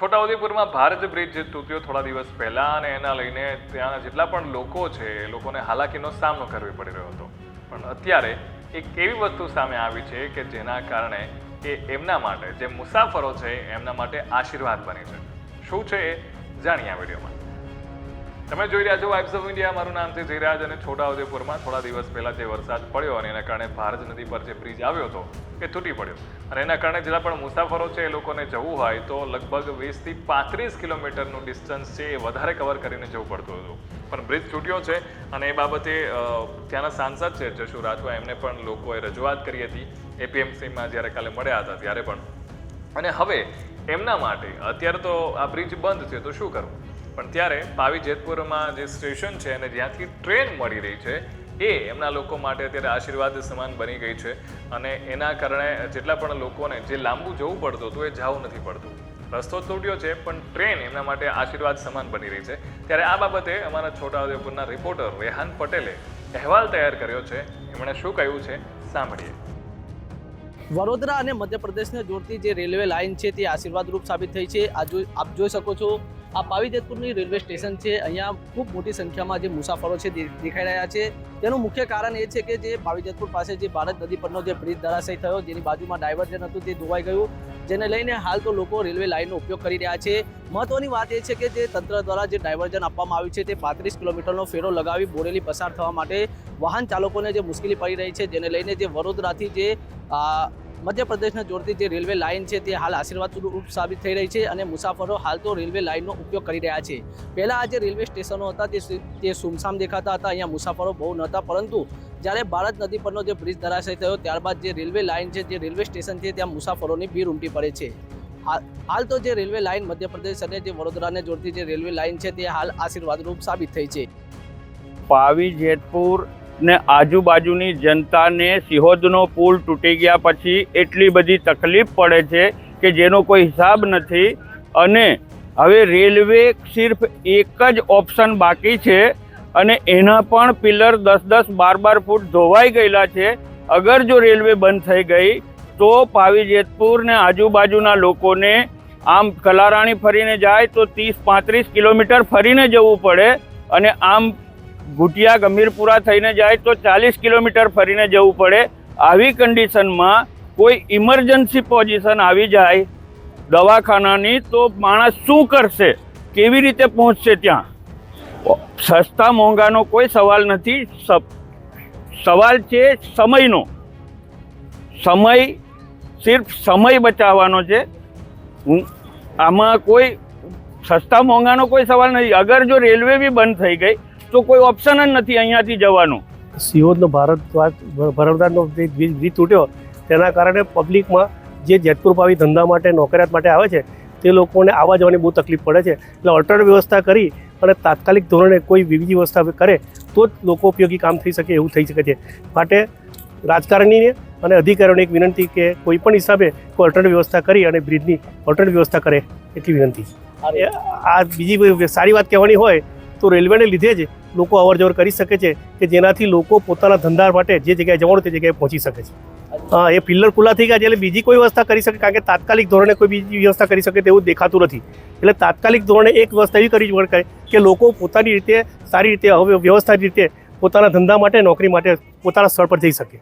છોટાઉદેપુરમાં Bharat bridge તૂટ્યો થોડા દિવસ પહેલાં અને એના લઈને ત્યાંના જેટલા પણ લોકો છે, એ લોકોને હાલાકીનો સામનો કરવો પડી રહ્યો હતો. પણ અત્યારે એક એવી વસ્તુ સામે આવી છે કે જેના કારણે એ એમના માટે, જે મુસાફરો છે, એમના માટે આશીર્વાદ બની છે. શું છે એ? જાણીએ આ વિડીયોમાં. તમે જોઈ રહ્યા છો વાઇબ્સ ઓફ ઇન્ડિયા મારું નામ છે જયરાજ અને છોટાઉદેપુરમાં થોડા દિવસ પહેલા જે વરસાદ પડ્યો અને એના કારણે ભારત નદી પર જે બ્રિજ આવ્યો હતો એ તૂટી પડ્યો. અને એના કારણે જેટલા પણ મુસાફરો છે એ લોકોને જવું હોય તો લગભગ વીસથી પાંત્રીસ કિલોમીટરનું ડિસ્ટન્સ છે એ વધારે કવર કરીને જવું પડતું હતું. પણ બ્રિજ તૂટ્યો છે અને એ બાબતે ત્યાંના સાંસદ છે જશુ રાઠવા એમને પણ લોકોએ રજૂઆત કરી હતી. એપીએમસીમાં જ્યારે કાલે મળ્યા હતા ત્યારે પણ. અને હવે એમના માટે, અત્યારે તો આ બ્રિજ બંધ છે, તો શું કરવું? પણ ત્યારે પાવી જેતપુરમાં જે સ્ટેશન છે અને જ્યાંથી ટ્રેન મળી રહી છે, એ એમના લોકો માટે અત્યારે આશીર્વાદ સમાન બની ગઈ છે. અને એના કારણે જેટલા પણ લોકોને જે લાંબુ જવું પડતું હતું, એ જવું નથી પડતું. રસ્તો તૂટ્યો છે, પણ ટ્રેન એમના માટે આશીર્વાદ સમાન બની રહી છે. ત્યારે આ બાબતે અમારા છોટાઉદેપુરના રિપોર્ટર રેહાન પટેલે અહેવાલ તૈયાર કર્યો છે. એમણે શું કહ્યું છે, સાંભળીએ. વડોદરા અને મધ્યપ્રદેશને જોડતી જે રેલવે લાઇન છે, તે આશીર્વાદરૂપ સાબિત થઈ છે. આ આપ જોઈ શકો છો આ પાવીજેતપુરની રેલવે સ્ટેશન છે. અહીંયા ખૂબ મોટી સંખ્યામાં જે મુસાફરો છે દેખાઈ રહ્યા છે. તેનું મુખ્ય કારણ એ છે કે જે પાવીજેતપુર પાસે જે ભારત નદી પરનો જે બ્રિજ ધરાશય થયો, જેની બાજુમાં ડાયવર્જન હતું, તે ધોવાઈ ગયું. જેને લઈને હાલ તો લોકો રેલવે લાઇનનો ઉપયોગ કરી રહ્યા છે. મહત્વની વાત એ છે કે જે તંત્ર દ્વારા જે ડાયવર્જન આપવામાં આવ્યું છે, તે પાંત્રીસ કિલોમીટરનો ફેરો લગાવી બોરેલી પસાર થવા માટે વાહન ચાલકોને જે મુશ્કેલી પડી રહી છે, જેને લઈને જે વડોદરાથી જે મધ્યપ્રદેશને જોડતી જે રેલવે લાઇન છે તે હાલ આશીર્વાદ રૂપ સાબિત થઈ રહી છે અને મુસાફરો હાલ તો રેલવે લાઇનનો ઉપયોગ કરી રહ્યા છે. પહેલાં આ જે રેલવે સ્ટેશનો હતા તે સુમસામ દેખાતા હતા, અહીંયા મુસાફરો બહુ નહોતા, પરંતુ જ્યારે ભારત નદી પરનો જે બ્રિજ ધરાશય થયો, ત્યારબાદ જે રેલવે લાઇન છે, જે રેલવે સ્ટેશન છે, ત્યાં મુસાફરોની ભીડ ઉમટી પડે છે. હાલ તો જે રેલવે લાઇન મધ્યપ્રદેશ અને જે વડોદરાને જોડતી જે રેલવે લાઇન છે, તે હાલ આશીર્વાદરૂપ સાબિત થઈ છે. પાવી જેતપુર ને આજુબાજુની જનતાને સિહોદનો પુલ તૂટી ગયા પછી એટલી બધી તકલીફ પડે છે કે જેનો કોઈ હિસાબ નથી. અને હવે રેલવે સિર્ફ એક જ ઓપ્શન બાકી છે અને એના પણ પિલર દસ દસ બાર બાર ફૂટ ધોવાઈ ગયેલા છે. અગર જો રેલવે બંધ થઈ ગઈ, તો પાવી જેતપુર ને આજુબાજુના લોકોને આમ કલારાણી ફરીને જાય તો ત્રીસ પાંત્રીસ કિલોમીટર ફરીને જવું પડે. અને આમ ગુટિયા ગંભીરપુરા થઈને જાય તો ચાલીસ કિલોમીટર ફરીને જવું પડે. આવી કન્ડિશનમાં કોઈ ઇમરજન્સી પોઝિશન આવી જાય દવાખાનાની તો માણસ શું કરશે? કેવી રીતે પહોંચશે ત્યાં? સસ્તા મોંઘાનો કોઈ સવાલ નથી. સવાલ છે સમયનો. સમય સિર્ફ સમય બચાવવાનો છે. હું, આમાં કોઈ સસ્તા મોંઘાનો કોઈ સવાલ નથી. અગર જો રેલવે બી બંધ થઈ ગઈ તો કોઈ ઓપ્શન જ નથી અહીંયાથી જવાનું. સિહોદનો ભારત ભરવદારનો જે વીજ બ્રિજ તૂટ્યો તેના કારણે પબ્લિકમાં જે જેતપુર પાવી ધંધા માટે નોકરિયાત માટે આવે છે તે લોકોને આવવા જવાની બહુ તકલીફ પડે છે. એટલે ઓલ્ટરનેટ વ્યવસ્થા કરી અને તાત્કાલિક ધોરણે કોઈ બીજી વ્યવસ્થા કરે તો જ લોકો ઉપયોગી કામ થઈ શકે એવું થઈ શકે છે. માટે રાજકારણીને અને અધિકારીઓને એક વિનંતી કે કોઈ પણ હિસાબે કોઈ ઓલ્ટરનેટ વ્યવસ્થા કરી અને બ્રિજની ઓલ્ટરનેટ વ્યવસ્થા કરે એટલી વિનંતી. આ બીજી સારી વાત કહેવાની હોય તો રેલવેને લીધે જ લોકો અવર જવર કરી શકે છે કે જેનાથી લોકો પોતાના ધંધા માટે જે જગ્યાએ જવાનું તે જગ્યાએ પહોંચી શકે છે. હા એ પિલ્લર ખુલ્લા થઈ ગયા છે એટલે બીજી કોઈ વ્યવસ્થા કરી શકે કારણ કે તાત્કાલિક ધોરણે કોઈ બીજી વ્યવસ્થા કરી શકે તેવું દેખાતું નથી. એટલે તાત્કાલિક ધોરણે એક વ્યવસ્થા એવી કરી પડે કે લોકો પોતાની રીતે સારી રીતે હવે વ્યવસ્થિત રીતે પોતાના ધંધા માટે નોકરી માટે પોતાના સ્થળ પર જઈ શકે.